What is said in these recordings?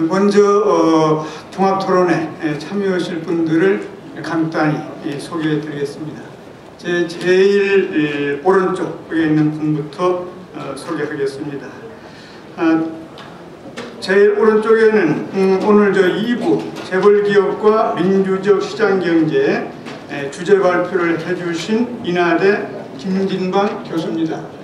먼저 어, 종합토론에 참여하실 분들을 간단히 소개해 드리겠습니다. 제 제일 오른쪽에 있는 분부터 어, 소개하겠습니다. 아, 제일 오른쪽에는 음, 오늘 저 2부 재벌기업과 민주적 시장경제 주제 발표를 해주신 인하대 김진방 교수입니다.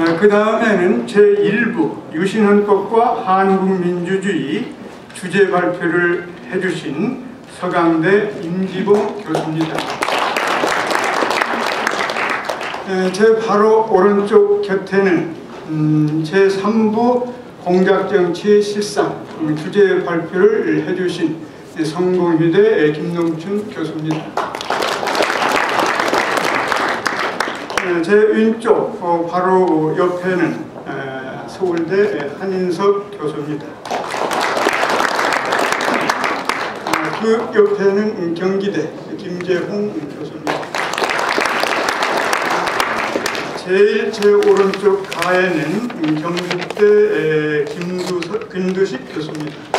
아, 그 다음에는 제1부 유신헌법과 한국민주주의 주제 발표를 해주신 서강대 임지봉 교수입니다. 제 바로 오른쪽 곁에는 음, 제3부 공작정치의 실상 주제 발표를 해주신 성공회대 김동춘 교수입니다. 제 왼쪽 어, 바로 옆에는 서울대 한인석 교수입니다. 아, 그 옆에는 경기대 김재홍 교수입니다. 제일 제 오른쪽 가에는 경기대 김두식 교수입니다.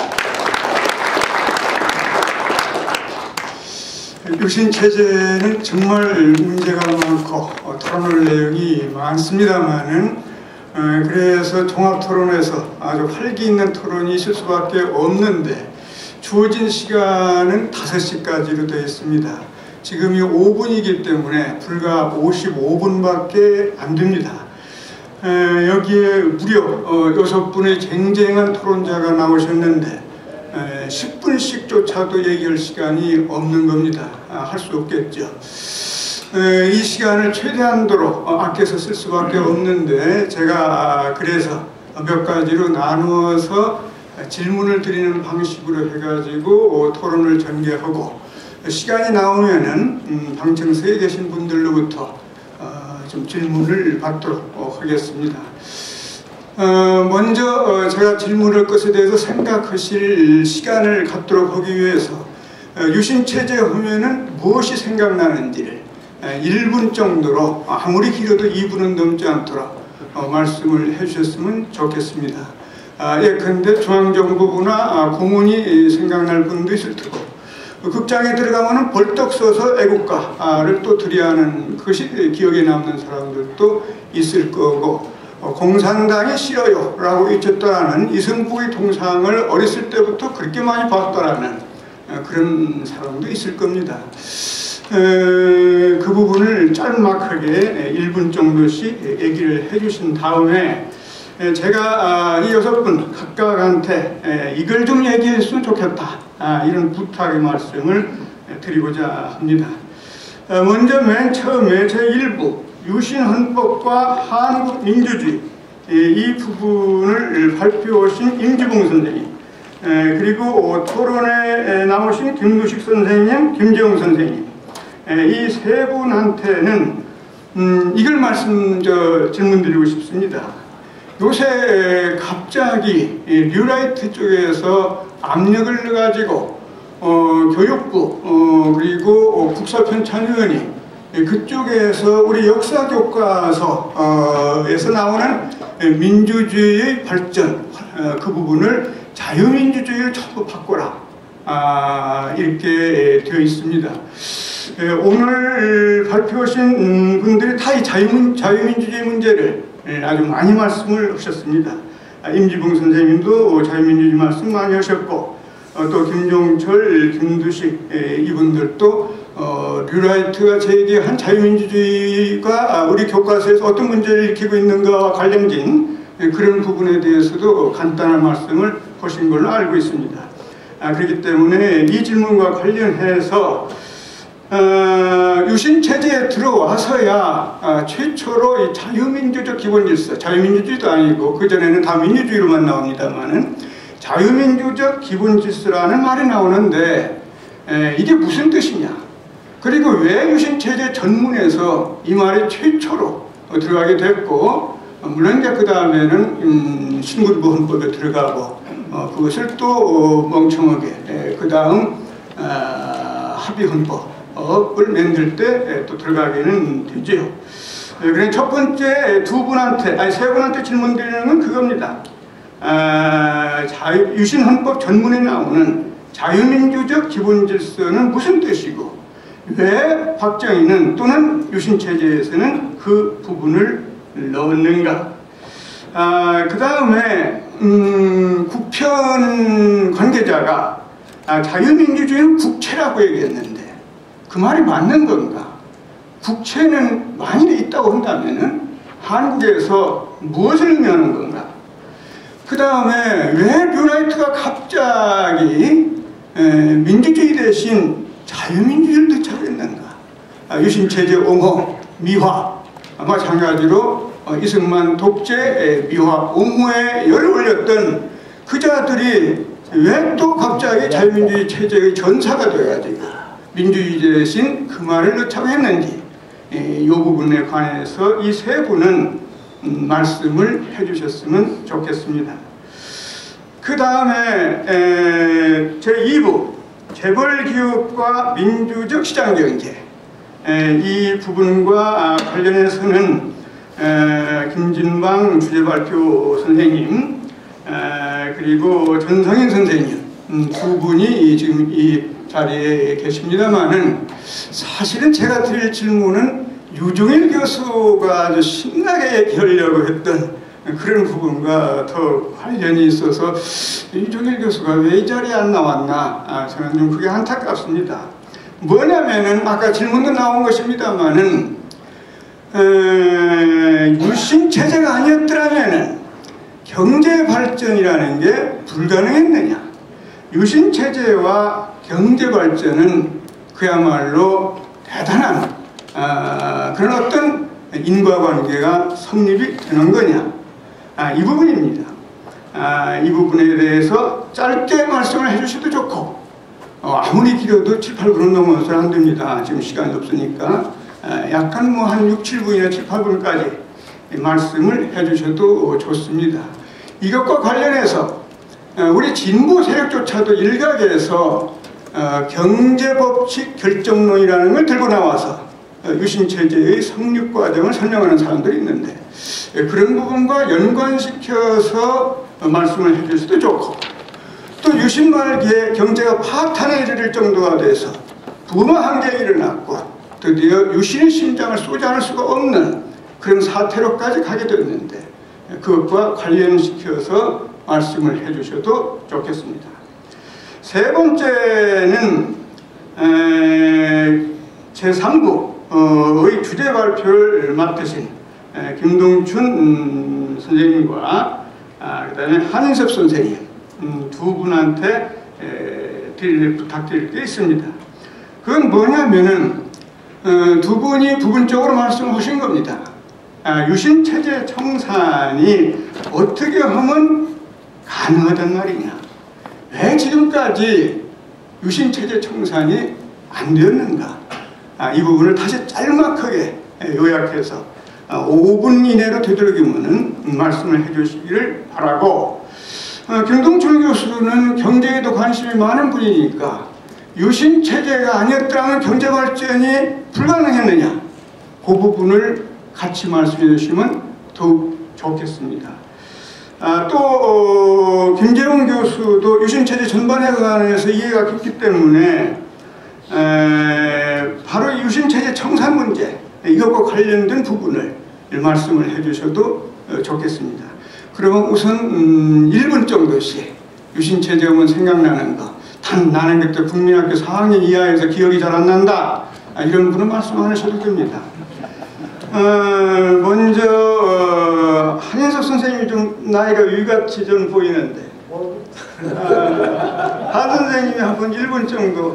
유신 체제는 정말 문제가 많고 어, 토론할 내용이 많습니다만은 어, 그래서 종합 토론에서 아주 활기 있는 토론이 있을 수밖에 없는데 주어진 시간은 5시까지로 되어 있습니다. 지금이 5분이기 때문에 불과 55분밖에 안 됩니다. 에, 여기에 무려 어, 6분의 쟁쟁한 토론자가 나오셨는데 10분씩조차도 얘기할 시간이 없는 겁니다. 아, 할수 없겠죠. 이 시간을 최대한도로 어, 아껴서 쓸 수밖에 없는데 제가 아, 그래서 몇 가지로 나누어서 질문을 드리는 방식으로 해가지고 어, 토론을 전개하고 시간이 나오면은 음, 방청석에 계신 분들로부터 어, 좀 질문을 받도록 하겠습니다. 어, 먼저 어, 제가 질문할 것에 대해서 생각하실 시간을 갖도록 하기 위해서 어, 유신체제 하면은 무엇이 생각나는지를 1분 정도로 아무리 길어도 2분은 넘지 않도록 말씀을 해주셨으면 좋겠습니다. 아, 예컨대 중앙정부부나 아, 고문이 생각날 분도 있을 테고 극장에 들어가면 벌떡 서서 애국가를 또 드려하는 것이 기억에 남는 사람들도 있을 거고 어, 공산당이 싫어요 라고 외쳤다는 이승국의 동상을 어렸을 때부터 그렇게 많이 봤다라는 어, 그런 사람도 있을 겁니다. 그 부분을 짤막하게 1분 정도씩 얘기를 해주신 다음에 제가 아, 이 여섯 분 각각한테 이걸 좀 얘기했으면 좋겠다 아, 이런 부탁의 말씀을 드리고자 합니다. 어, 먼저 맨 처음에 제 1부 유신헌법과 한국민주주의 이 부분을 발표하신 임지봉 선생님 그리고 토론에 나오신 김두식 선생님, 김재웅 선생님 이 세 분한테는 음, 이걸 말씀 저 질문 드리고 싶습니다. 요새 갑자기 뉴라이트 쪽에서 압력을 가지고 어, 교육부 어, 그리고 국사편찬위원이 예, 그쪽에서 우리 역사 교과서에서 나오는 민주주의의 발전 어, 그 부분을 자유민주주의를 전부 바꿔라 아, 이렇게 되어 있습니다. 예, 오늘 발표하신 분들이 다 자유민, 자유민주주의 문제를 예, 아주 많이 말씀을 하셨습니다. 아, 임지봉 선생님도 자유민주주의 말씀 많이 하셨고 어, 또 김종철, 김두식 이분들도 어, 류라이트가 제기한 자유민주주의가 우리 교과서에서 어떤 문제를 일으키고 있는가와 관련된 그런 부분에 대해서도 간단한 말씀을 하신 걸로 알고 있습니다. 아, 그렇기 때문에 이 질문과 관련해서 어, 유신체제에 들어와서야 아, 최초로 이 자유민주적 기본질서, 자유민주주의도 아니고 그전에는 다 민주주의로만 나옵니다만은 자유민주적 기본질서라는 말이 나오는데 에, 이게 무슨 뜻이냐? 그리고 왜 유신체제 전문에서 이 말이 최초로 들어가게 됐고 물론 이제 그 다음에는 음, 신군보헌법에 들어가고 어, 그것을 또 어, 멍청하게 예, 그 다음 어, 합의 헌법을 만들 때 또 들어가게는 되죠. 예, 그래 첫 번째 두 분한테 아니 세 분한테 질문 드리는 건 그겁니다. 아, 자유, 유신헌법 전문에 나오는 자유민주적 기본질서는 무슨 뜻이고 왜 박정희는 또는 유신체제에서는 그 부분을 넣었는가? 아, 그 다음에 음, 국편 관계자가 아, 자유민주주의는 국채라고 얘기했는데 그 말이 맞는 건가? 국채는 만일에 있다고 한다면 한국에서 무엇을 의미하는 건가 그 다음에 왜 류라이트가 갑자기 민주주의 대신 자유민주주의를 되찾겠는가? 아, 유신 체제 옹호, 미화, 마찬가지로 어, 이승만 독재, 미화, 옹호에 열을 올렸던 그 자들이 왜 또 갑자기 자유민주주의 체제의 전사가 되어가지고 민주주의 대신 그 말을 넣자고 했는지 이 부분에 관해서 이 세 분은 음, 말씀을 해주셨으면 좋겠습니다. 그 다음에 제2부 재벌기업과 민주적 시장경제 이 부분과 관련해서는 김진방 주제발표 선생님 그리고 전성인 선생님 음, 두 분이 지금 이 자리에 계십니다만은 사실은 제가 드릴 질문은 유종일 교수가 아주 신나게 얘기하려고 했던 그런 부분과 더 관련이 있어서 유종일 교수가 왜 이 자리에 안 나왔나 아, 저는 좀 그게 안타깝습니다. 뭐냐면은 아까 질문도 나온 것입니다만은 유신 체제가 아니었더라면은 경제 발전이라는 게 불가능했느냐? 유신 체제와 경제 발전은 그야말로 대단한 아, 그런 어떤 인과관계가 성립이 되는 거냐 아, 이 부분입니다. 아, 이 부분에 대해서 짧게 말씀을 해주셔도 좋고 어, 아무리 길어도 7, 8분은 넘어서 안 됩니다. 지금 시간이 없으니까 아, 약간 뭐 한 6, 7분이나 7, 8분까지 말씀을 해주셔도 좋습니다. 이것과 관련해서 어, 우리 진보 세력조차도 일각에서 어, 경제법칙 결정론이라는 걸 들고 나와서 어, 유신체제의 성립 과정을 설명하는 사람들이 있는데 예, 그런 부분과 연관시켜서 말씀을 해줄 수도 좋고 또 유신 말기에 경제가 파탄에 이르를 정도가 돼서 부마 한계가 일어났고 드디어 유신의 심장을 쏘지 않을 수가 없는 그런 사태로까지 가게 됐는데 예, 그것과 관련시켜서 말씀을 해주셔도 좋겠습니다. 세 번째는 제3부 어, 의 주제 발표를 맡으신 김동춘 음, 선생님과 아, 그 다음에 한인섭 선생님 음, 두 분한테 드릴, 부탁드릴 게 있습니다. 그건 뭐냐면은 어, 두 분이 부분적으로 말씀하신 겁니다. 아, 유신체제 청산이 어떻게 하면 가능하단 말이냐. 왜 지금까지 유신체제 청산이 안 되었는가. 아, 이 부분을 다시 짤막하게 요약해서 5분 아, 이내로 되도록이면 말씀을 해주시기를 바라고 어, 김동철 교수는 경제에도 관심이 많은 분이니까 유신체제가 아니었다면 경제발전이 불가능했느냐 그 부분을 같이 말씀해 주시면 더욱 좋겠습니다. 아, 또 어, 김재웅 교수도 유신체제 전반에 관해서 이해가 깊기 때문에 에, 바로 유신체제 청산 문제 이것과 관련된 부분을 말씀을 해주셔도 어, 좋겠습니다. 그러면 우선 음, 1분 정도씩 유신체제 오면 생각나는 거 단 나는 그때 국민학교 4학년 이하에서 기억이 잘 안 난다 아, 이런 분은 말씀 안 하셔도 됩니다. 어, 먼저 어, 한인석 선생님이 좀 나이가 위같이 좀 보이는데 아, 한 선생님이 한 번 1분 정도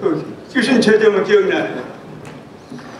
그, 유신 제정을 기억나요.